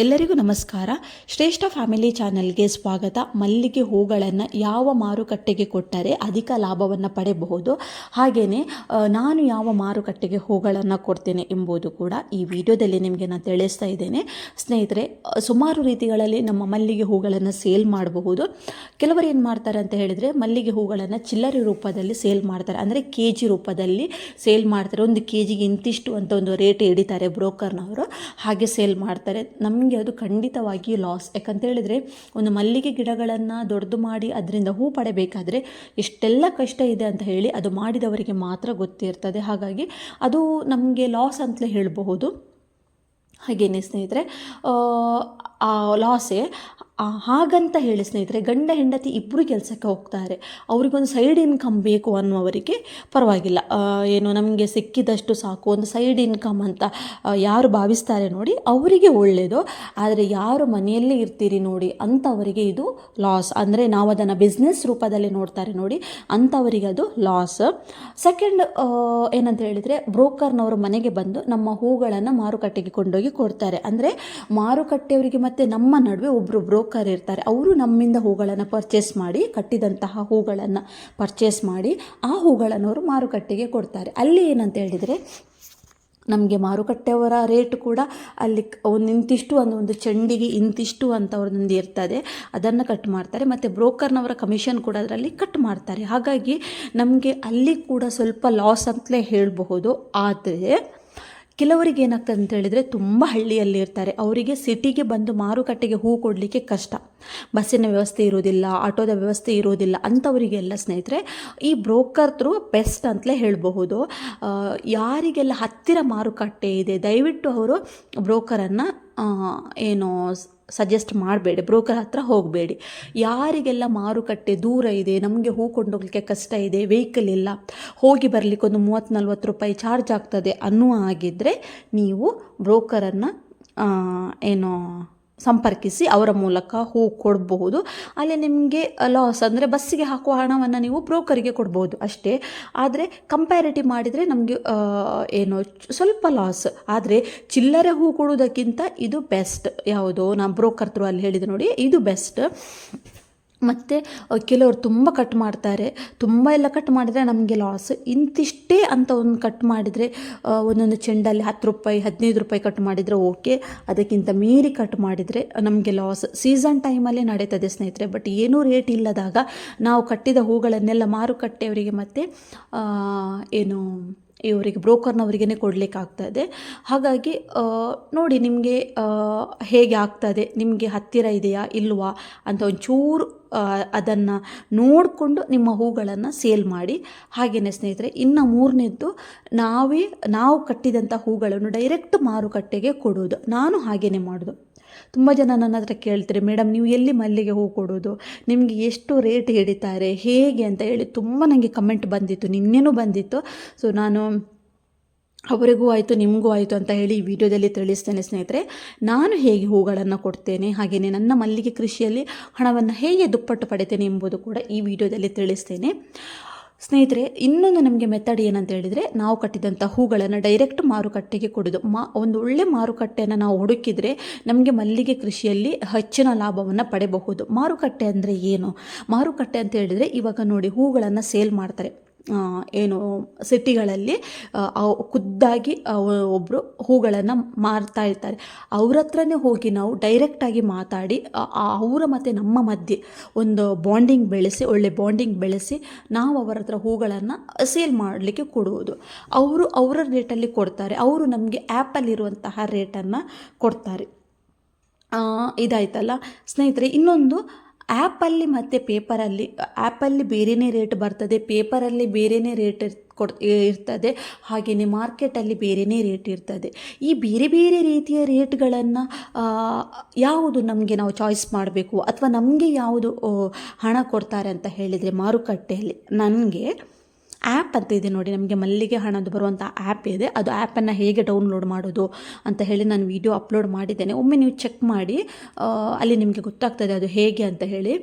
ಎಲ್ಲರಿಗೂ ನಮಸ್ಕಾರ. ಶ್ರೇಷ್ಠ ಫ್ಯಾಮಿಲಿ ಚಾನೆಲ್ಗೆ ಸ್ವಾಗತ. ಮಲ್ಲಿಗೆ ಹೂಗಳನ್ನು ಯಾವ ಮಾರುಕಟ್ಟೆಗೆ ಕೊಟ್ಟರೆ ಅಧಿಕ ಲಾಭವನ್ನು ಪಡೆಯಬಹುದು ಹಾಗೆಯೇ ನಾನು ಯಾವ ಮಾರುಕಟ್ಟೆಗೆ ಹೂಗಳನ್ನು ಕೊಡ್ತೇನೆ ಎಂಬುದು ಕೂಡ ಈ ವಿಡಿಯೋದಲ್ಲಿ ನಿಮಗೆ ನಾನು ತಿಳಿಸ್ತಾ ಇದ್ದೇನೆ. ಸ್ನೇಹಿತರೆ ಸುಮಾರು ರೀತಿಗಳಲ್ಲಿ ನಮ್ಮ ಮಲ್ಲಿಗೆ ಹೂಗಳನ್ನು ಸೇಲ್ ಮಾಡಬಹುದು. ಕೆಲವರು ಏನು ಮಾಡ್ತಾರೆ ಅಂತ ಹೇಳಿದರೆ, ಮಲ್ಲಿಗೆ ಹೂಗಳನ್ನು ಚಿಲ್ಲರೆ ರೂಪದಲ್ಲಿ ಸೇಲ್ ಮಾಡ್ತಾರೆ. ಅಂದರೆ ಕೆ ಜಿ ರೂಪದಲ್ಲಿ ಸೇಲ್ ಮಾಡ್ತಾರೆ. ಒಂದು ಕೆ ಜಿಗೆ ಇಂತಿಷ್ಟು ಅಂತ ಒಂದು ರೇಟ್ ಹಿಡಿತಾರೆ ಬ್ರೋಕರ್ನವರು. ಹಾಗೆ ಸೇಲ್ ಮಾಡ್ತಾರೆ. ನಮಗೆ ಅದು ಖಂಡಿತವಾಗಿ ಲಾಸ್ ಯಾಕಂತೇಳಿದರೆ ಒಂದು ಮಲ್ಲಿಗೆ ಗಿಡಗಳನ್ನು ದೊಡ್ಡದು ಮಾಡಿ ಅದರಿಂದ ಹೂ ಪಡೆಯಬೇಕಾದ್ರೆ ಎಷ್ಟೆಲ್ಲ ಕಷ್ಟ ಇದೆ ಅಂತ ಹೇಳಿ ಅದು ಮಾಡಿದವರಿಗೆ ಮಾತ್ರ ಗೊತ್ತಿರ್ತದೆ ಹಾಗಾಗಿ ಅದು ನಮಗೆ ಲಾಸ್ ಅಂತಲೇ ಹೇಳಬಹುದು. ಹಾಗೇನೆ ಸ್ನೇಹಿತರೆ ಲಾಸೇ ಹಾಗಂತ ಹೇಳಿ ಸ್ನೇಹಿತರೆ, ಗಂಡ ಹೆಂಡತಿ ಇಬ್ಬರು ಕೆಲಸಕ್ಕೆ ಹೋಗ್ತಾರೆ. ಅವರಿಗೊಂದು ಸೈಡ್ ಇನ್ಕಮ್ ಬೇಕು ಅನ್ನುವರಿಗೆ ಪರವಾಗಿಲ್ಲ. ಏನು ನಮಗೆ ಸಿಕ್ಕಿದಷ್ಟು ಸಾಕು, ಒಂದು ಸೈಡ್ ಇನ್ಕಮ್ ಅಂತ ಯಾರು ಭಾವಿಸ್ತಾರೆ ನೋಡಿ, ಅವರಿಗೆ ಒಳ್ಳೆಯದು ಆದರೆ ಯಾರು ಮನೆಯಲ್ಲೇ ಇರ್ತೀರಿ ನೋಡಿ ಅಂಥವರಿಗೆ ಇದು ಲಾಸ್ ಅಂದರೆ ನಾವು ಅದನ್ನು ಬಿಸ್ನೆಸ್ ರೂಪದಲ್ಲಿ ನೋಡ್ತಾರೆ ನೋಡಿ ಅಂಥವರಿಗೆ ಅದು ಲಾಸ್ ಸೆಕೆಂಡ್ ಏನಂತ ಹೇಳಿದರೆ, ಬ್ರೋಕರ್ನವರು ಮನೆಗೆ ಬಂದು ನಮ್ಮ ಹೂಗಳನ್ನು ಮಾರುಕಟ್ಟೆಗೆ ಕೊಂಡೋಗಿ ಕೊಡ್ತಾರೆ. ಅಂದರೆ ಮಾರುಕಟ್ಟೆಯವರಿಗೆ ಮತ್ತು ನಮ್ಮ ನಡುವೆ ಒಬ್ಬರು ಬ್ರೋಕರ್ ಇರ್ತಾರೆ. ಅವರು ನಮ್ಮಿಂದ ಹೂಗಳನ್ನು ಪರ್ಚೇಸ್ ಮಾಡಿ, ಕಟ್ಟಿದಂತಹ ಹೂಗಳನ್ನು ಪರ್ಚೇಸ್ ಮಾಡಿ, ಆ ಹೂಗಳನ್ನು ಅವರು ಮಾರುಕಟ್ಟೆಗೆ ಕೊಡ್ತಾರೆ. ಅಲ್ಲಿ ಏನಂತ ಹೇಳಿದರೆ, ನಮಗೆ ಮಾರುಕಟ್ಟೆಯವರ ರೇಟ್ ಕೂಡ ಅಲ್ಲಿ ಕ್- ಒಂದು ಇಂತಿಷ್ಟು ಒಂದು ಒಂದು ಚೆಂಡಿಗೆ ಇಂತಿಷ್ಟು ಅಂತ ಅವ್ರದ್ದು ಇರ್ತದೆ. ಅದನ್ನು ಕಟ್ ಮಾಡ್ತಾರೆ. ಮತ್ತು ಬ್ರೋಕರ್ನವರ ಕಮಿಷನ್ ಕೂಡ ಅದರಲ್ಲಿ ಕಟ್ ಮಾಡ್ತಾರೆ. ಹಾಗಾಗಿ ನಮಗೆ ಅಲ್ಲಿ ಕೂಡ ಸ್ವಲ್ಪ ಲಾಸ್ ಅಂತಲೇ ಹೇಳಬಹುದು. ಆದರೆ ಕೆಲವರಿಗೆ ಏನಾಗ್ತದೆ ಅಂತ ಹೇಳಿದರೆ ತುಂಬ ಹಳ್ಳಿಯಲ್ಲಿ ಇರ್ತಾರೆ. ಅವರಿಗೆ ಸಿಟಿಗೆ ಬಂದು ಮಾರುಕಟ್ಟೆಗೆ ಹೂ ಕೊಡಲಿಕ್ಕೆ ಕಷ್ಟ. ಬಸ್ಸಿನ ವ್ಯವಸ್ಥೆ ಇರೋದಿಲ್ಲ ಆಟೋದ ವ್ಯವಸ್ಥೆ ಇರೋದಿಲ್ಲ ಅಂಥವರಿಗೆಲ್ಲ ಸ್ನೇಹಿತರೆ, ಈ ಬ್ರೋಕರ್ ಥ್ರೂ ಬೆಸ್ಟ್ ಅಂತಲೇ ಹೇಳಬಹುದು. ಯಾರಿಗೆಲ್ಲ ಹತ್ತಿರ ಮಾರುಕಟ್ಟೆ ಇದೆ, ದಯವಿಟ್ಟು ಅವರು ಬ್ರೋಕರನ್ನು ಏನು ಸಜೆಸ್ಟ್ ಮಾಡಬೇಡಿ ಬ್ರೋಕರ್ ಹತ್ರ ಹೋಗಬೇಡಿ. ಯಾರಿಗೆಲ್ಲ ಮಾರುಕಟ್ಟೆ ದೂರ ಇದೆ, ನಮಗೆ ಹೂ ಕೊಂಡೋಗ್ಲಿಕ್ಕೆ ಕಷ್ಟ ಇದೆ ವೆಹಿಕಲ್ ಇಲ್ಲ, ಹೋಗಿ ಬರಲಿಕ್ಕೆ ಒಂದು ಮೂವತ್ತು, ನಲ್ವತ್ತು ರೂಪಾಯಿ ಚಾರ್ಜ್ ಆಗ್ತದೆ ಅನ್ನುವ ಹಾಗಿದ್ದರೆ ನೀವು ಬ್ರೋಕರನ್ನು ಏನು ಸಂಪರ್ಕಿಸಿ ಅವರ ಮೂಲಕ ಹೂ ಕೊಡಬಹುದು. ಅಲ್ಲಿ ನಿಮಗೆ ಲಾಸ್ ಅಂದರೆ ಬಸ್ಸಿಗೆ ಹಾಕುವ ಹಣವನ್ನು ನೀವು ಬ್ರೋಕರಿಗೆ ಕೊಡ್ಬೋದು ಅಷ್ಟೇ. ಆದರೆ ಕಂಪ್ಯಾರಿಟಿವ್ ಮಾಡಿದರೆ ನಮಗೆ ಏನು ಸ್ವಲ್ಪ ಲಾಸ್ ಆದರೆ ಚಿಲ್ಲರೆ ಹೂ ಕೊಡುವುದಕ್ಕಿಂತ ಇದು ಬೆಸ್ಟ್ ಯಾವುದು ನಾನು ಬ್ರೋಕರ್ ಥ್ರೂ ಅಲ್ಲಿ ಹೇಳಿದೆ ನೋಡಿ, ಇದು ಬೆಸ್ಟ್ ಮತ್ತು ಕೆಲವರು ತುಂಬ ಕಟ್ ಮಾಡ್ತಾರೆ. ತುಂಬ ಎಲ್ಲ ಕಟ್ ಮಾಡಿದರೆ ನಮಗೆ ಲಾಸ್ ಇಂತಿಷ್ಟೇ ಅಂತ ಒಂದು ಕಟ್ ಮಾಡಿದರೆ ಒಂದೊಂದು ಚೆಂಡಲ್ಲಿ ಹತ್ತು ರೂಪಾಯಿ, ಹದಿನೈದು ರೂಪಾಯಿ ಕಟ್ ಮಾಡಿದರೆ ಓಕೆ ಅದಕ್ಕಿಂತ ಮೀರಿ ಕಟ್ ಮಾಡಿದರೆ ನಮಗೆ ಲಾಸ್ ಸೀಸನ್ ಟೈಮಲ್ಲಿ ನಡೀತದೆ ಸ್ನೇಹಿತರೆ ಬಟ್ ಏನೂ ರೇಟ್ ಇಲ್ಲದಾಗ ನಾವು ಕಟ್ಟಿದ ಹೂಗಳನ್ನೆಲ್ಲ ಮಾರುಕಟ್ಟೆಯವರಿಗೆ ಮತ್ತು ಏನು ಇವರಿಗೆ ಬ್ರೋಕರ್ನವರಿಗೇ ಇದೆ ಹಾಗಾಗಿ ನೋಡಿ ನಿಮಗೆ ಹೇಗೆ ಆಗ್ತದೆ? ನಿಮಗೆ ಹತ್ತಿರ ಇದೆಯಾ? ಇಲ್ವಾ? ಅಂತ ಒಂಚೂರು ಅದನ್ನು ನೋಡಿಕೊಂಡು ನಿಮ್ಮ ಹೂಗಳನ್ನು ಸೇಲ್ ಮಾಡಿ. ಹಾಗೆಯೇ ಸ್ನೇಹಿತರೆ, ಇನ್ನು ಮೂರನೇದ್ದು ನಾವೇ, ನಾವು ಕಟ್ಟಿದಂಥ ಹೂಗಳನ್ನು ಡೈರೆಕ್ಟ್ ಮಾರುಕಟ್ಟೆಗೆ ಕೊಡೋದು. ನಾನು ಹಾಗೆಯೇ ಮಾಡೋದು. ತುಂಬ ಜನ ನನ್ನ ಹತ್ರ ಕೇಳ್ತಾರೆ, ಮೇಡಮ್, ನೀವು ಎಲ್ಲಿ ಮಲ್ಲಿಗೆ ಹೂ ಕೊಡೋದು? ನಿಮಗೆ ಎಷ್ಟು ರೇಟ್ ಹಿಡಿತಾರೆ? ಹೇಗೆ? ಅಂತ ಹೇಳಿ ತುಂಬ ನನಗೆ ಕಮೆಂಟ್ ಬಂದಿತ್ತು, ನಿನ್ನೆನೂ ಬಂದಿತ್ತು. ಸೊ ನಾನು ಅವರಿಗೂ ಆಯಿತು, ನಿಮಗೂ ಆಯಿತು ಅಂತ ಹೇಳಿ ಈ ವಿಡಿಯೋದಲ್ಲಿ ತಿಳಿಸ್ತೇನೆ ಸ್ನೇಹಿತರೆ. ನಾನು ಹೇಗೆ ಹೂಗಳನ್ನು ಕೊಡ್ತೇನೆ ಹಾಗೆಯೇ ನನ್ನ ಮಲ್ಲಿಗೆ ಕೃಷಿಯಲ್ಲಿ ಹಣವನ್ನು ಹೇಗೆ ದುಪ್ಪಟ್ಟು ಪಡಿತೇನೆ ಎಂಬುದು ಕೂಡ ಈ ವಿಡಿಯೋದಲ್ಲಿ ತಿಳಿಸ್ತೇನೆ. ಸ್ನೇಹಿತರೆ, ಇನ್ನೊಂದು ನಮಗೆ ಮೆಥಡ್ ಏನಂತ ಹೇಳಿದರೆ, ನಾವು ಕಟ್ಟಿದಂಥ ಹೂಗಳನ್ನು ಡೈರೆಕ್ಟ್ ಮಾರುಕಟ್ಟೆಗೆ ಕೊಡೋದು. ಮಾ, ಒಂದು ಒಳ್ಳೆ ಮಾರುಕಟ್ಟೆಯನ್ನು ನಾವು ಹುಡುಕಿದರೆ ನಮಗೆ ಮಲ್ಲಿಗೆ ಕೃಷಿಯಲ್ಲಿ ಹೆಚ್ಚಿನ ಲಾಭವನ್ನು ಪಡೆಯಬಹುದು ಮಾರುಕಟ್ಟೆ ಅಂದರೆ ಏನು? ಮಾರುಕಟ್ಟೆ ಅಂತ ಹೇಳಿದರೆ, ಇವಾಗ ನೋಡಿ ಹೂಗಳನ್ನು ಸೇಲ್ ಮಾಡ್ತಾರೆ. ಏನು ಸಿಟಿಗಳಲ್ಲಿ ಖುದ್ದಾಗಿ ಒಬ್ಬರು ಹೂಗಳನ್ನು ಮಾರ್ತಾ ಇರ್ತಾರೆ. ಅವ್ರ ಹತ್ರನೇ ಹೋಗಿ ನಾವು ಡೈರೆಕ್ಟಾಗಿ ಮಾತಾಡಿ ಅವರ ಮತ್ತು ನಮ್ಮ ಮಧ್ಯೆ ಒಂದು ಬಾಂಡಿಂಗ್ ಬೆಳೆಸಿ, ಒಳ್ಳೆ ಬಾಂಡಿಂಗ್ ಬೆಳೆಸಿ ನಾವು ಅವರ ಹತ್ರ ಹೂಗಳನ್ನು ಸೇಲ್ ಮಾಡಲಿಕ್ಕೆ ಕೊಡುವುದು. ಅವರು ಅವರ ರೇಟಲ್ಲಿ ಕೊಡ್ತಾರೆ. ಅವರು ನಮಗೆ ಆ್ಯಪಲ್ಲಿರುವಂತಹ ರೇಟನ್ನು ಕೊಡ್ತಾರೆ. ಇದಾಯ್ತಲ್ಲ? ಸ್ನೇಹಿತರೆ, ಇನ್ನೊಂದು ಆ್ಯಪಲ್ಲಿ ಮತ್ತು ಪೇಪರಲ್ಲಿ, ಆ್ಯಪಲ್ಲಿ ಬೇರೆಯೇ ರೇಟ್ ಬರ್ತದೆ, ಪೇಪರಲ್ಲಿ ಬೇರೆಯೇ ರೇಟ್ ಕೊಡ್ ಇರ್ತದೆ, ಹಾಗೆಯೇ ಮಾರ್ಕೆಟಲ್ಲಿ ಬೇರೆಯೇ ರೇಟ್ ಇರ್ತದೆ. ಈ ಬೇರೆ ಬೇರೆ ರೀತಿಯ ರೇಟ್ಗಳನ್ನು ಯಾವುದು ನಮಗೆ ನಾವು ಚಾಯ್ಸ್ ಮಾಡಬೇಕು, ಅಥವಾ ನಮಗೆ ಯಾವುದು ಹಣ ಕೊಡ್ತಾರೆ ಅಂತ ಹೇಳಿದರೆ ಮಾರುಕಟ್ಟೆಯಲ್ಲಿ, ನನಗೆ ಆ್ಯಪ್ ಅಂತ ಇದೆ ನೋಡಿ, ನಮಗೆ ಮಲ್ಲಿಗೆ ಹಣದ್ದು ಬರುವಂಥ ಆ್ಯಪ್ ಇದೆ. ಅದು ಆ್ಯಪನ್ನು ಹೇಗೆ ಡೌನ್ಲೋಡ್ ಮಾಡೋದು ಅಂತ ಹೇಳಿ ನಾನು ವಿಡಿಯೋ ಅಪ್ಲೋಡ್ ಮಾಡಿದ್ದೇನೆ. ಒಮ್ಮೆ ನೀವು ಚೆಕ್ ಮಾಡಿ ಅಲ್ಲಿ ನಿಮಗೆ ಗೊತ್ತಾಗ್ತದೆ ಅದು ಹೇಗೆ ಅಂತ ಹೇಳಿ.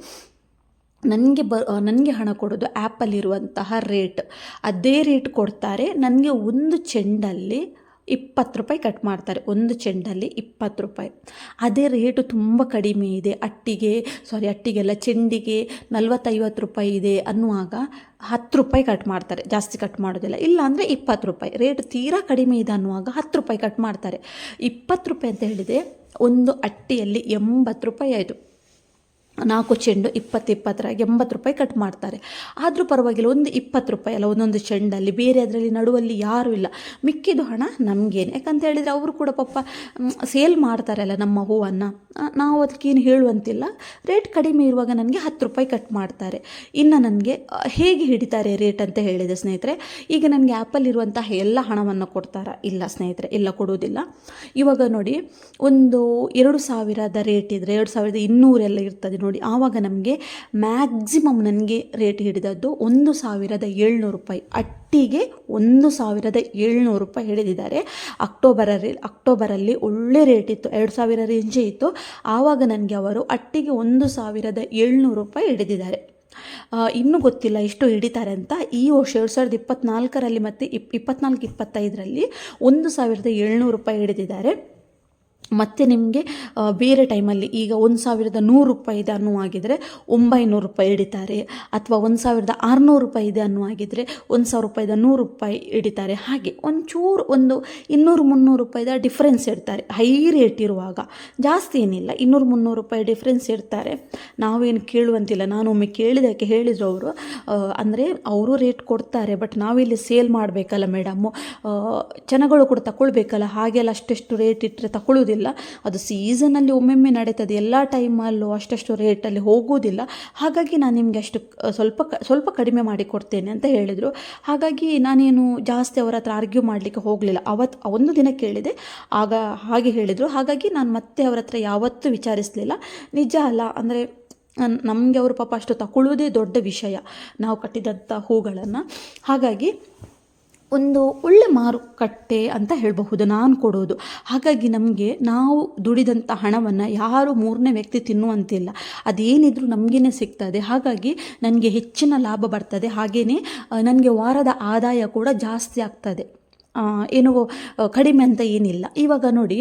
ನನಗೆ ಬ ನನಗೆ ಹಣ ಕೊಡೋದು ಆ್ಯಪಲ್ಲಿರುವಂತಹ ರೇಟ್. ಅದೇ ರೇಟ್ ಕೊಡ್ತಾರೆ. ನನಗೆ ಒಂದು ಚೆಂಡಲ್ಲಿ ಇಪ್ಪತ್ತು ರೂಪಾಯಿ ಕಟ್ ಮಾಡ್ತಾರೆ. ಒಂದು ಚೆಂಡಲ್ಲಿ ಇಪ್ಪತ್ತು ರೂಪಾಯಿ. ಅದೇ ರೇಟು ತುಂಬ ಕಡಿಮೆ ಇದೆ. ಅಟ್ಟಿಗೆ ಸಾರಿ ಅಟ್ಟಿಗೆಲ್ಲ ಚೆಂಡಿಗೆ ನಲ್ವತ್ತೈವತ್ತು ರೂಪಾಯಿ ಇದೆ ಅನ್ನುವಾಗ ಹತ್ತು ರೂಪಾಯಿ ಕಟ್ ಮಾಡ್ತಾರೆ. ಜಾಸ್ತಿ ಕಟ್ ಮಾಡೋದಿಲ್ಲ. ಇಲ್ಲ ಅಂದರೆ ಇಪ್ಪತ್ತು ರೂಪಾಯಿ. ರೇಟ್ ತೀರಾ ಕಡಿಮೆ ಇದೆ ಅನ್ನುವಾಗ ಹತ್ತು ರೂಪಾಯಿ ಕಟ್ ಮಾಡ್ತಾರೆ. ಇಪ್ಪತ್ತು ರೂಪಾಯಿ ಅಂತ ಹೇಳಿದೆ ಒಂದು ಅಟ್ಟಿಯಲ್ಲಿ ಎಂಬತ್ತು ರೂಪಾಯಿ ಆಯಿತು. ನಾಲ್ಕು ಚೆಂಡು ಇಪ್ಪತ್ತು ಇಪ್ಪತ್ತರ ಎಂಬತ್ತು ರೂಪಾಯಿ ಕಟ್ ಮಾಡ್ತಾರೆ. ಆದರೂ ಪರವಾಗಿಲ್ಲ, ಒಂದು ಇಪ್ಪತ್ತು ರೂಪಾಯಿ ಅಲ್ಲ, ಒಂದೊಂದು ಚೆಂಡಲ್ಲಿ, ಬೇರೆ ಅದರಲ್ಲಿ ನಡುವಲ್ಲಿ ಯಾರೂ ಇಲ್ಲ. ಮಿಕ್ಕಿದ ಹಣ ನಮಗೇನು. ಯಾಕಂತ ಹೇಳಿದರೆ ಅವರು ಕೂಡ ಪಾಪ ಸೇಲ್ ಮಾಡ್ತಾರಲ್ಲ ನಮ್ಮ ಹೂವನ್ನು. ನಾವು ಅದಕ್ಕೇನು ಹೇಳುವಂತಿಲ್ಲ. ರೇಟ್ ಕಡಿಮೆ ಇರುವಾಗ ನನಗೆ ಹತ್ತು ರೂಪಾಯಿ ಕಟ್ ಮಾಡ್ತಾರೆ. ಇನ್ನು ನನಗೆ ಹೇಗೆ ಹಿಡಿತಾರೆ ರೇಟ್ ಅಂತ ಹೇಳಿದೆ ಸ್ನೇಹಿತರೆ. ಈಗ ನನಗೆ ಆ್ಯಪಲ್ಲಿ ಇರುವಂತಹ ಎಲ್ಲ ಹಣವನ್ನು ಕೊಡ್ತಾರಾ? ಇಲ್ಲ ಸ್ನೇಹಿತರೆ ಎಲ್ಲ ಕೊಡುವುದಿಲ್ಲ. ಇವಾಗ ನೋಡಿ, ಒಂದು ಎರಡು ಸಾವಿರದ ರೇಟ್ ಇದ್ದರೆ ಎರಡು ಸಾವಿರದ ಇನ್ನೂರೆಲ್ಲ ಇರ್ತದೆ ನೋಡಿ, ಆವಾಗ ನಮಗೆ ಮ್ಯಾಕ್ಸಿಮಮ್ ನನಗೆ ರೇಟ್ ಹಿಡಿದದ್ದು ಒಂದು ಸಾವಿರದ ಏಳ್ನೂರು ರೂಪಾಯಿ. ಅಟ್ಟಿಗೆ ಒಂದು ಸಾವಿರದ ಏಳ್ನೂರು ರೂಪಾಯಿ ಹಿಡಿದಿದ್ದಾರೆ. ಅಕ್ಟೋಬರಲ್ಲಿ ಅಕ್ಟೋಬರಲ್ಲಿ ಒಳ್ಳೆ ರೇಟ್ ಇತ್ತು, ಎರಡು ಸಾವಿರ ರೇಂಜೇ ಇತ್ತು. ಆವಾಗ ನನಗೆ ಅವರು ಅಟ್ಟಿಗೆ ಒಂದು ಸಾವಿರದ ಏಳ್ನೂರು ರೂಪಾಯಿ ಹಿಡಿದಿದ್ದಾರೆ. ಇನ್ನೂ ಗೊತ್ತಿಲ್ಲ ಎಷ್ಟು ಹಿಡಿತಾರೆ ಅಂತ. ಈ ವರ್ಷ ಎರಡು ಸಾವಿರದ ಇಪ್ಪತ್ತ್ನಾಲ್ಕರಲ್ಲಿ ಮತ್ತು ಇಪ್, ಇಪ್ಪತ್ನಾಲ್ಕು, ಇಪ್ಪತ್ತೈದರಲ್ಲಿ ಒಂದು ಸಾವಿರದ ಏಳ್ನೂರು ರೂಪಾಯಿ ಹಿಡಿದಿದ್ದಾರೆ. ಮತ್ತು ನಿಮಗೆ ಬೇರೆ ಟೈಮಲ್ಲಿ ಈಗ ಒಂದು ಸಾವಿರದ ನೂರು ರೂಪಾಯಿ ಇದೆ ಅನ್ನುವಾಗಿದ್ದರೆ ಒಂಬೈನೂರು ರೂಪಾಯಿ ಹಿಡಿತಾರೆ. ಅಥವಾ ಒಂದು ಸಾವಿರದ ಆರುನೂರು ರೂಪಾಯಿ ಇದೆ ಅನ್ನುವಾಗಿದ್ದರೆ ಒಂದು ಸಾವಿರ ರೂಪಾಯಿದ ನೂರು ರೂಪಾಯಿ ಹಿಡಿತಾರೆ. ಹಾಗೆ ಒಂಚೂರು ಒಂದು ಇನ್ನೂರು ಮುನ್ನೂರು ರೂಪಾಯಿದ ಡಿಫ್ರೆನ್ಸ್ ಇಡ್ತಾರೆ. ಹೈ ರೇಟ್ ಇರುವಾಗ. ಜಾಸ್ತಿ ಏನಿಲ್ಲ. ಇನ್ನೂರು ಮುನ್ನೂರು ರೂಪಾಯಿ ಡಿಫ್ರೆನ್ಸ್ ಇಡ್ತಾರೆ. ನಾವೇನು ಕೇಳುವಂತಿಲ್ಲ. ನಾನು ಒಮ್ಮೆ ಕೇಳಿದಕ್ಕೆ ಹೇಳಿದರು ಅವರು. ಅಂದರೆ ಅವರು ರೇಟ್ ಕೊಡ್ತಾರೆ ಬಟ್ ನಾವಿಲ್ಲಿ ಸೇಲ್ ಮಾಡಬೇಕಲ್ಲ ಮೇಡಮ್ಮು ಜನಗಳು ಕೂಡ ತಗೊಳ್ಬೇಕಲ್ಲ ಹಾಗೆಲ್ಲ ಅಷ್ಟೆಷ್ಟು ರೇಟ್ ಇಟ್ಟರೆ ತಗೊಳ್ಳೋದಿಲ್ಲ ಅದು ಸೀಸನಲ್ಲಿ ಒಮ್ಮೊಮ್ಮೆ ನಡೀತದೆ. ಎಲ್ಲ ಟೈಮಲ್ಲೂ ಅಷ್ಟಷ್ಟು ರೇಟಲ್ಲಿ ಹೋಗುವುದಿಲ್ಲ. ಹಾಗಾಗಿ ನಾನು ನಿಮಗೆ ಅಷ್ಟು ಸ್ವಲ್ಪ ಸ್ವಲ್ಪ ಕಡಿಮೆ ಮಾಡಿ ಕೊಡ್ತೇನೆ ಅಂತ ಹೇಳಿದರು. ಹಾಗಾಗಿ ನಾನೇನು ಜಾಸ್ತಿ ಅವರ ಹತ್ರ ಆರ್ಗ್ಯೂ ಮಾಡಲಿಕ್ಕೆ ಹೋಗಲಿಲ್ಲ. ಅವತ್ತು ಒಂದು ದಿನ ಕೇಳಿದೆ. ಆಗ ಹಾಗೆ ಹೇಳಿದರು. ಹಾಗಾಗಿ ನಾನು ಮತ್ತೆ ಅವರ ಹತ್ರ ಯಾವತ್ತೂ ವಿಚಾರಿಸಲಿಲ್ಲ. ನಿಜ ಅಲ್ಲ, ಅಂದರೆ ನಮಗೆ ಅವರು ಪಾಪ ಅಷ್ಟು ತಗೊಳ್ಳೋದೇ ದೊಡ್ಡ ವಿಷಯ. ನಾವು ಕಟ್ಟಿದಂಥ ಹೂಗಳನ್ನು. ಹಾಗಾಗಿ ಒಂದು ಒಳ್ಳೆ ಮಾರುಕಟ್ಟೆ ಅಂತ ಹೇಳಬಹುದು, ನಾನು ಕೊಡೋದು. ಹಾಗಾಗಿ ನಮಗೆ ನಾವು ದುಡಿದಂಥ ಹಣವನ್ನು ಯಾರು ಮೂರನೇ ವ್ಯಕ್ತಿ ತಿನ್ನುವಂತಿಲ್ಲ. ಅದೇನಿದ್ರೂ ನಮಗೇ ಸಿಗ್ತದೆ. ಹಾಗಾಗಿ ನನಗೆ ಹೆಚ್ಚಿನ ಲಾಭ ಬರ್ತದೆ. ಹಾಗೆಯೇ ನನಗೆ ವಾರದ ಆದಾಯ ಕೂಡ ಜಾಸ್ತಿ ಆಗ್ತದೆ. ಏನು ಕಡಿಮೆ ಅಂತ ಏನಿಲ್ಲ. ಇವಾಗ ನೋಡಿ,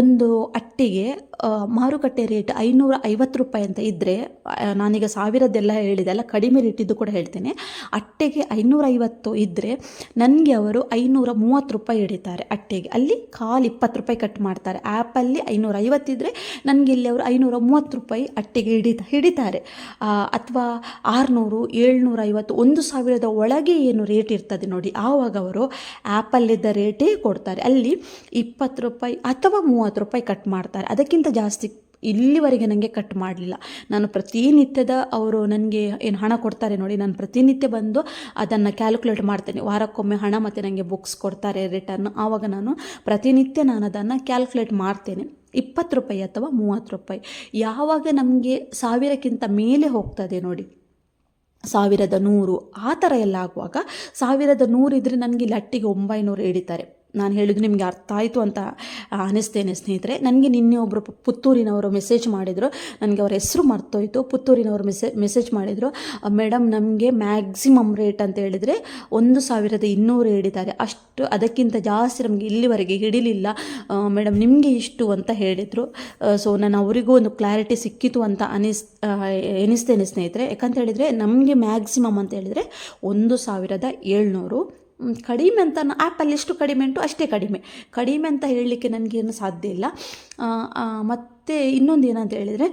ಒಂದು ಅಟ್ಟಿಗೆ ಮಾರುಕಟ್ಟೆ ರೇಟ್ ಐನೂರ ಐವತ್ತು ರೂಪಾಯಿ ಅಂತ ಇದ್ದರೆ ನಾನೀಗ ಸಾವಿರದ್ದೆಲ್ಲ ಹೇಳಿದೆ, ಅಲ್ಲ ಕಡಿಮೆ ರೇಟಿದ್ದು ಕೂಡ ಹೇಳ್ತೇನೆ. ಅಟ್ಟೆಗೆ ಐನೂರೈವತ್ತು ಇದ್ದರೆ ನನಗೆ ಅವರು ಐನೂರ ಮೂವತ್ತು ರೂಪಾಯಿ ಹಿಡಿತಾರೆ ಅಟ್ಟೆಗೆ. ಅಲ್ಲಿ ಕಾಲು ಇಪ್ಪತ್ತು ರೂಪಾಯಿ ಕಟ್ ಮಾಡ್ತಾರೆ. ಆ್ಯಪಲ್ಲಿ ಐನೂರ ಐವತ್ತಿದ್ದರೆ ನನಗೆ ಇಲ್ಲಿ ಅವರು ಐನೂರ ಮೂವತ್ತು ರೂಪಾಯಿ ಅಟ್ಟೆಗೆ ಹಿಡಿತ ಹಿಡಿತಾರೆ. ಅಥವಾ ಆರುನೂರು ಏಳ್ನೂರ ಐವತ್ತು ಒಂದು ಸಾವಿರದ ಒಳಗೆ ಏನು ರೇಟ್ ಇರ್ತದೆ ನೋಡಿ, ಆವಾಗ ಅವರು ಆ್ಯಪಲ್ಲಿದ್ದ ರೇಟೇ ಕೊಡ್ತಾರೆ. ಅಲ್ಲಿ ಇಪ್ಪತ್ತು ರೂಪಾಯಿ ಅಥವಾ ಮೂವತ್ತು ರೂಪಾಯಿ ಕಟ್ ಮಾಡ್ತಾರೆ. ಅದಕ್ಕಿಂತ ಜಾಸ್ತಿ ಇಲ್ಲಿವರೆಗೆ ನನಗೆ ಕಟ್ ಮಾಡಲಿಲ್ಲ. ನಾನು ಪ್ರತಿನಿತ್ಯದ ಅವರು ನನಗೆ ಏನು ಹಣ ಕೊಡ್ತಾರೆ ನೋಡಿ, ನಾನು ಪ್ರತಿನಿತ್ಯ ಬಂದು ಅದನ್ನು ಕ್ಯಾಲ್ಕುಲೇಟ್ ಮಾಡ್ತೇನೆ. ವಾರಕ್ಕೊಮ್ಮೆ ಹಣ ಮತ್ತು ನನಗೆ ಬುಕ್ಸ್ ಕೊಡ್ತಾರೆ ರಿಟರ್ನ್ ಆವಾಗ ನಾನು ಪ್ರತಿನಿತ್ಯ ನಾನು ಅದನ್ನು ಕ್ಯಾಲ್ಕುಲೇಟ್ ಮಾಡ್ತೇನೆ. ಇಪ್ಪತ್ತು ರೂಪಾಯಿ ಅಥವಾ ಮೂವತ್ತು ರೂಪಾಯಿ. ಯಾವಾಗ ನಮಗೆ ಸಾವಿರಕ್ಕಿಂತ ಮೇಲೆ ಹೋಗ್ತದೆ ನೋಡಿ ಸಾವಿರದ ನೂರು ಆ ಥರ ಎಲ್ಲ ಆಗುವಾಗ ಸಾವಿರದ ನೂರು ಇದ್ದರೆ ನನಗೆ ಲಟ್ಟಿಗೆ ಒಂಬೈನೂರು ಹಿಡಿತಾರೆ. ನಾನು ಹೇಳಿದ್ದು ನಿಮಗೆ ಅರ್ಥ ಆಯಿತು ಅಂತ ಅನಿಸ್ತೇನೆ ಸ್ನೇಹಿತರೆ. ನನಗೆ ನಿನ್ನೆ ಒಬ್ಬರು ಪುತ್ತೂರಿನವರು ಮೆಸೇಜ್ ಮಾಡಿದರು. ನನಗೆ ಅವರ ಹೆಸರು ಮರ್ತೋಯ್ತು. ಪುತ್ತೂರಿನವರು ಮೆಸೇ ಮೆಸೇಜ್ ಮಾಡಿದರು. ಮೇಡಮ್ ನಮಗೆ ಮ್ಯಾಕ್ಸಿಮಮ್ ರೇಟ್ ಅಂತ ಹೇಳಿದರೆ ಒಂದು ಸಾವಿರದ ಇನ್ನೂರು ಹೇಳಿದ್ದಾರೆ. ಅಷ್ಟು, ಅದಕ್ಕಿಂತ ಜಾಸ್ತಿ ನಮಗೆ ಇಲ್ಲಿವರೆಗೆ ಹಿಡಿಲಿಲ್ಲ. ಮೇಡಮ್ ನಿಮಗೆ ಇಷ್ಟು ಅಂತ ಹೇಳಿದರು. ಸೊ ನಾನು ಅವರಿಗೂ ಒಂದು ಕ್ಲಾರಿಟಿ ಸಿಕ್ಕಿತು ಅಂತ ಅನಿಸ್ ಎನಿಸ್ತೇನೆ ಸ್ನೇಹಿತರೆ. ಯಾಕಂತ ಹೇಳಿದರೆ ನಮಗೆ ಮ್ಯಾಕ್ಸಿಮಮ್ ಅಂತ ಹೇಳಿದರೆ ಒಂದು ಸಾವಿರದ ಏಳ್ನೂರು. ಕಡಿಮೆ ಅಂತ ಆ್ಯಪಲ್ಲಿ ಎಷ್ಟು ಕಡಿಮೆ ಉಂಟು ಅಷ್ಟೇ ಕಡಿಮೆ. ಕಡಿಮೆ ಅಂತ ಹೇಳಲಿಕ್ಕೆ ನನಗೇನು ಸಾಧ್ಯ ಇಲ್ಲ. ಮತ್ತು ಇನ್ನೊಂದು ಏನಂತ ಹೇಳಿದರೆ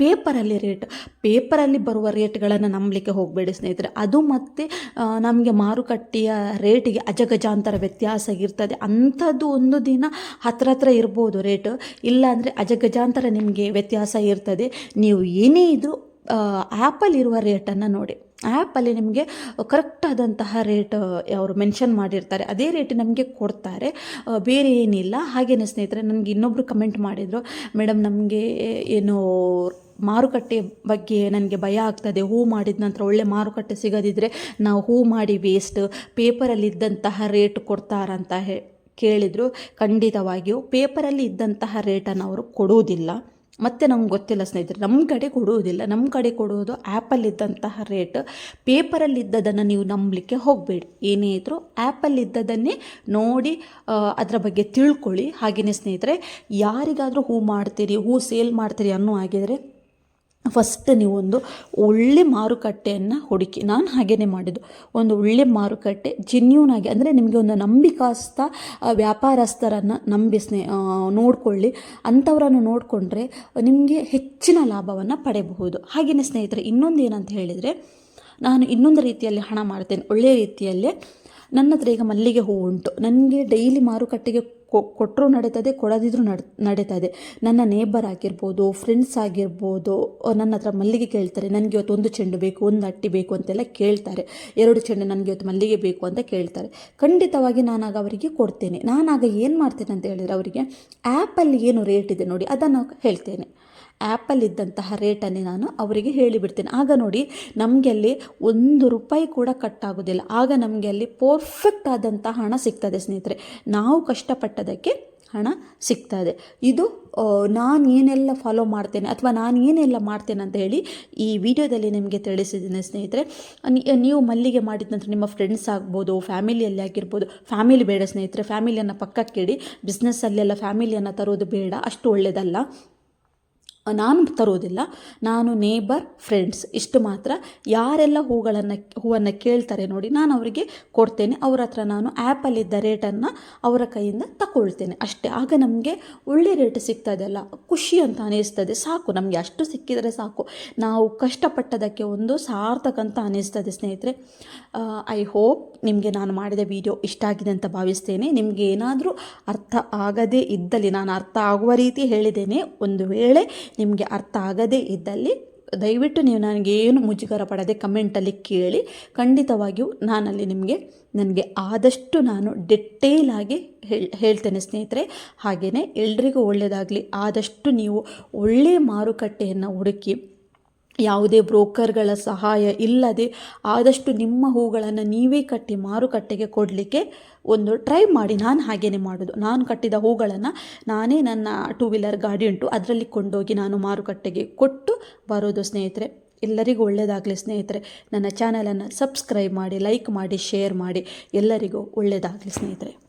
ಪೇಪರಲ್ಲಿ ರೇಟ್ ಪೇಪರಲ್ಲಿ ಬರುವ ರೇಟ್ಗಳನ್ನು ನಂಬಲಿಕ್ಕೆ ಹೋಗಬೇಡಿ ಸ್ನೇಹಿತರೆ. ಅದು ಮತ್ತು ನಮಗೆ ಮಾರುಕಟ್ಟೆಯ ರೇಟಿಗೆ ಅಜಗಜಾಂತರ ವ್ಯತ್ಯಾಸ ಇರ್ತದೆ. ಅಂಥದ್ದು ಒಂದು ದಿನ ಹತ್ರ ಹತ್ರ ಇರ್ಬೋದು ರೇಟ್ ಇಲ್ಲಾಂದರೆ ಅಜಗಜಾಂತರ ನಿಮಗೆ ವ್ಯತ್ಯಾಸ ಇರ್ತದೆ. ನೀವು ಏನೇ ಇದ್ದರೂ ಆ್ಯಪಲ್ಲಿರುವ ರೇಟನ್ನು ನೋಡಿ. ಆ್ಯಪಲ್ಲಿ ನಿಮಗೆ ಕರೆಕ್ಟಾದಂತಹ ರೇಟ್ ಅವರು ಮೆನ್ಷನ್ ಮಾಡಿರ್ತಾರೆ. ಅದೇ ರೇಟ್ ನಮಗೆ ಕೊಡ್ತಾರೆ. ಬೇರೆ ಏನಿಲ್ಲ. ಹಾಗೇನೇ ಸ್ನೇಹಿತರೆ, ನನಗೆ ಇನ್ನೊಬ್ಬರು ಕಮೆಂಟ್ ಮಾಡಿದರು ಮೇಡಮ್ ನಮಗೆ ಏನು ಮಾರುಕಟ್ಟೆ ಬಗ್ಗೆ ನನಗೆ ಭಯ ಆಗ್ತದೆ. ಹೂ ಮಾಡಿದ ನಂತರ ಒಳ್ಳೆ ಮಾರುಕಟ್ಟೆ ಸಿಗದಿದ್ದರೆ ನಾವು ಹೂ ಮಾಡಿ ವೇಸ್ಟ್ ಪೇಪರಲ್ಲಿ ಇದ್ದಂತಹ ರೇಟ್ ಕೊಡ್ತಾರಂತ ಹೇ, ಕೇಳಿದರು. ಖಂಡಿತವಾಗಿಯೂ ಪೇಪರಲ್ಲಿ ಇದ್ದಂತಹ ರೇಟನ್ನು ಅವರು ಕೊಡುವುದಿಲ್ಲ ಮತ್ತು ನಮ್ಗೆ ಗೊತ್ತಿಲ್ಲ ಸ್ನೇಹಿತರೆ ನಮ್ಮ ಕಡೆ ಕೊಡುವುದಿಲ್ಲ. ನಮ್ಮ ಕಡೆ ಕೊಡುವುದು ಆ್ಯಪಲ್ಲಿದ್ದಂತಹ ರೇಟ್. ಪೇಪರಲ್ಲಿದ್ದದನ್ನು ನೀವು ನಂಬಲಿಕ್ಕೆ ಹೋಗಬೇಡಿ. ಏನೇ ಇದ್ದರೂ ಆ್ಯಪಲ್ಲಿದ್ದದನ್ನೇ ನೋಡಿ ಅದರ ಬಗ್ಗೆ ತಿಳ್ಕೊಳ್ಳಿ. ಹಾಗೆಯೇ ಸ್ನೇಹಿತರೆ, ಯಾರಿಗಾದರೂ ಹೂ ಮಾಡ್ತೀರಿ, ಹೂ ಸೇಲ್ ಮಾಡ್ತೀರಿ ಅನ್ನೋ ಆಗಿದರೆ ಫಸ್ಟ್ ನೀವೊಂದು ಒಳ್ಳೆ ಮಾರುಕಟ್ಟೆಯನ್ನು ಹುಡುಕಿ, ನಾನು ಹಾಗೇ ಮಾಡಿದ್ದು, ಒಂದು ಒಳ್ಳೆ ಮಾರುಕಟ್ಟೆ ಜೆನ್ಯೂನ್ ಆಗಿ, ಅಂದರೆ ನಿಮಗೆ ಒಂದು ನಂಬಿಕಾಸ್ತ ವ್ಯಾಪಾರಸ್ಥರನ್ನು ನಂಬಿ ಸ್ನೇ ನೋಡಿಕೊಳ್ಳಿ, ಅಂಥವರನ್ನು ನೋಡಿಕೊಂಡ್ರೆ ನಿಮಗೆ ಹೆಚ್ಚಿನ ಲಾಭವನ್ನು ಪಡೆಯಬಹುದು. ಹಾಗೆಯೇ ಸ್ನೇಹಿತರೆ, ಇನ್ನೊಂದು ಏನಂತ ಹೇಳಿದರೆ, ನಾನು ಇನ್ನೊಂದು ರೀತಿಯಲ್ಲಿ ಹಣ ಮಾಡ್ತೇನೆ. ಒಳ್ಳೆಯ ರೀತಿಯಲ್ಲಿ ನನ್ನ ಹತ್ರ ಈಗ ಮಲ್ಲಿಗೆ ಹೂವು ಉಂಟು. ನನಗೆ ಡೈಲಿ ಮಾರುಕಟ್ಟೆಗೆ ಕೊಟ್ಟರು ನಡೀತದೆ, ಕೊಡದಿದ್ರೂ ನಡ್, ನಡೀತದೆ. ನನ್ನ ನೇಬರ್ ಆಗಿರ್ಬೋದು ಫ್ರೆಂಡ್ಸ್ ಆಗಿರ್ಬೋದು ನನ್ನ ಹತ್ರ ಮಲ್ಲಿಗೆ ಕೇಳ್ತಾರೆ, ನನಗೆ ಇವತ್ತು ಒಂದು ಚೆಂಡು ಬೇಕು, ಒಂದು ಅಟ್ಟಿ ಬೇಕು ಅಂತೆಲ್ಲ ಕೇಳ್ತಾರೆ. ಎರಡು ಚೆಂಡು ನನಗೆ ಇವತ್ತು ಮಲ್ಲಿಗೆ ಬೇಕು ಅಂತ ಕೇಳ್ತಾರೆ. ಖಂಡಿತವಾಗಿ ನಾನಾಗ ಅವರಿಗೆ ಕೊಡ್ತೇನೆ. ನಾನಾಗ ಏನು ಮಾಡ್ತೇನೆ ಅಂತ ಹೇಳಿದರೆ, ಅವರಿಗೆ ಆ್ಯಪಲ್ಲಿ ಏನು ರೇಟ್ ಇದೆ ನೋಡಿ, ಅದನ್ನು ಹೇಳ್ತೇನೆ. ಆ್ಯಪಲ್ಲಿದ್ದಂತಹ ರೇಟನ್ನೇ ನಾನು ಅವರಿಗೆ ಹೇಳಿಬಿಡ್ತೇನೆ. ಆಗ ನೋಡಿ ನಮಗೆ ಅಲ್ಲಿ ಒಂದು ರೂಪಾಯಿ ಕೂಡ ಕಟ್ಟಾಗೋದಿಲ್ಲ. ಆಗ ನಮಗೆ ಅಲ್ಲಿ ಪರ್ಫೆಕ್ಟ್ ಆದಂಥ ಹಣ ಸಿಗ್ತದೆ ಸ್ನೇಹಿತರೆ. ನಾವು ಕಷ್ಟಪಟ್ಟದಕ್ಕೆ ಹಣ ಸಿಗ್ತದೆ. ಇದು ನಾನು ಏನೆಲ್ಲ ಫಾಲೋ ಮಾಡ್ತೇನೆ ಅಥವಾ ನಾನು ಏನೆಲ್ಲ ಮಾಡ್ತೇನೆ ಅಂತ ಹೇಳಿ ಈ ವಿಡಿಯೋದಲ್ಲಿ ನಿಮಗೆ ತಿಳಿಸಿದ್ದೀನಿ ಸ್ನೇಹಿತರೆ. ನೀವು ಮಲ್ಲಿಗೆ ಮಾಡಿದ ನಂತರ ನಿಮ್ಮ ಫ್ರೆಂಡ್ಸ್ ಆಗ್ಬೋದು ಫ್ಯಾಮಿಲಿಯಲ್ಲಿ ಆಗಿರ್ಬೋದು ಫ್ಯಾಮಿಲಿ ಬೇಡ ಸ್ನೇಹಿತರೆ. ಫ್ಯಾಮಿಲಿಯನ್ನು ಪಕ್ಕಕ್ಕಿಡಿ. ಬಿಸ್ನೆಸ್ಸಲ್ಲೆಲ್ಲ ಫ್ಯಾಮಿಲಿಯನ್ನು ತರೋದು ಬೇಡ. ಅಷ್ಟು ಒಳ್ಳೆಯದಲ್ಲ ನಾನು ತರೋದಿಲ್ಲ. ನಾನು ನೇಬರ್ ಫ್ರೆಂಡ್ಸ್ ಇಷ್ಟು ಮಾತ್ರ. ಯಾರೆಲ್ಲ ಹೂಗಳನ್ನು, ಹೂವನ್ನು ಕೇಳ್ತಾರೆ ನೋಡಿ, ನಾನು ಅವರಿಗೆ ಕೊಡ್ತೇನೆ. ಅವ್ರ ಹತ್ರ ನಾನು ಆ್ಯಪಲ್ಲಿದ್ದ ರೇಟನ್ನು ಅವರ ಕೈಯಿಂದ ತಗೊಳ್ತೇನೆ. ಅಷ್ಟೇ. ಆಗ ನಮಗೆ ಒಳ್ಳೆ ರೇಟ್ ಸಿಗ್ತದಲ್ಲ ಖುಷಿ ಅಂತ ಅನಿಸ್ತದೆ. ಸಾಕು. ನಮಗೆ ಅಷ್ಟು ಸಿಕ್ಕಿದರೆ ಸಾಕು. ನಾವು ಕಷ್ಟಪಟ್ಟದಕ್ಕೆ ಒಂದು ಸಾರ್ಥಕ ಅಂತ ಅನಿಸ್ತದೆ ಸ್ನೇಹಿತರೆ. ಐ ಹೋಪ್ ನಿಮಗೆ ನಾನು ಮಾಡಿದ ವಿಡಿಯೋ ಇಷ್ಟ ಆಗಿದೆ ಅಂತ ಭಾವಿಸ್ತೇನೆ. ನಿಮಗೆ ಏನಾದರೂ ಅರ್ಥ ಆಗದೇ ಇದ್ದಲ್ಲಿ, ನಾನು ಅರ್ಥ ಆಗುವ ರೀತಿ ಹೇಳಿದ್ದೇನೆ. ಒಂದು ವೇಳೆ ನಿಮಗೆ ಅರ್ಥ ಆಗದೇ ಇದ್ದಲ್ಲಿ, ದಯವಿಟ್ಟು ನೀವು ನನಗೆ ಏನು ಮುಜುಗರ ಪಡದೆ ಕಮೆಂಟಲ್ಲಿ ಕೇಳಿ. ಖಂಡಿತವಾಗಿಯೂ ನಾನಲ್ಲಿ ನಿಮಗೆ, ನನಗೆ ಆದಷ್ಟು ನಾನು ಡಿಟೇಲ್ ಆಗಿ ಹೇಳ್ ಹೇಳ್ತೇನೆ ಸ್ನೇಹಿತರೆ. ಹಾಗೆಯೇ ಎಲ್ರಿಗೂ ಒಳ್ಳೆಯದಾಗಲಿ ಆದಷ್ಟು ನೀವು ಒಳ್ಳೆಯ ಮಾರುಕಟ್ಟೆಯನ್ನು ಹುಡುಕಿ ಯಾವುದೇ ಬ್ರೋಕರ್ಗಳ ಸಹಾಯ ಇಲ್ಲದೆ ಆದಷ್ಟು ನಿಮ್ಮ ಹೂಗಳನ್ನು ನೀವೇ ಕಟ್ಟಿ ಮಾರುಕಟ್ಟೆಗೆ ಕೊಡಲಿಕ್ಕೆ ಒಂದು ಟ್ರೈ ಮಾಡಿ. ನಾನು ಹಾಗೇನೆ ಮಾಡೋದು. ನಾನು ಕಟ್ಟಿದ ಹೂಗಳನ್ನು ನಾನೇ ನನ್ನ ಟೂ ವೀಲರ್ ಗಾಡಿ ಉಂಟು, ಅದರಲ್ಲಿ ಕೊಂಡೋಗಿ ನಾನು ಮಾರುಕಟ್ಟೆಗೆ ಕೊಟ್ಟು ಬರೋದು ಸ್ನೇಹಿತರೆ. ಎಲ್ಲರಿಗೂ ಒಳ್ಳೆಯದಾಗಲಿ ಸ್ನೇಹಿತರೆ. ನನ್ನ ಚಾನಲನ್ನು ಸಬ್ಸ್ಕ್ರೈಬ್ ಮಾಡಿ, ಲೈಕ್ ಮಾಡಿ, ಶೇರ್ ಮಾಡಿ. ಎಲ್ಲರಿಗೂ ಒಳ್ಳೆಯದಾಗಲಿ ಸ್ನೇಹಿತರೆ.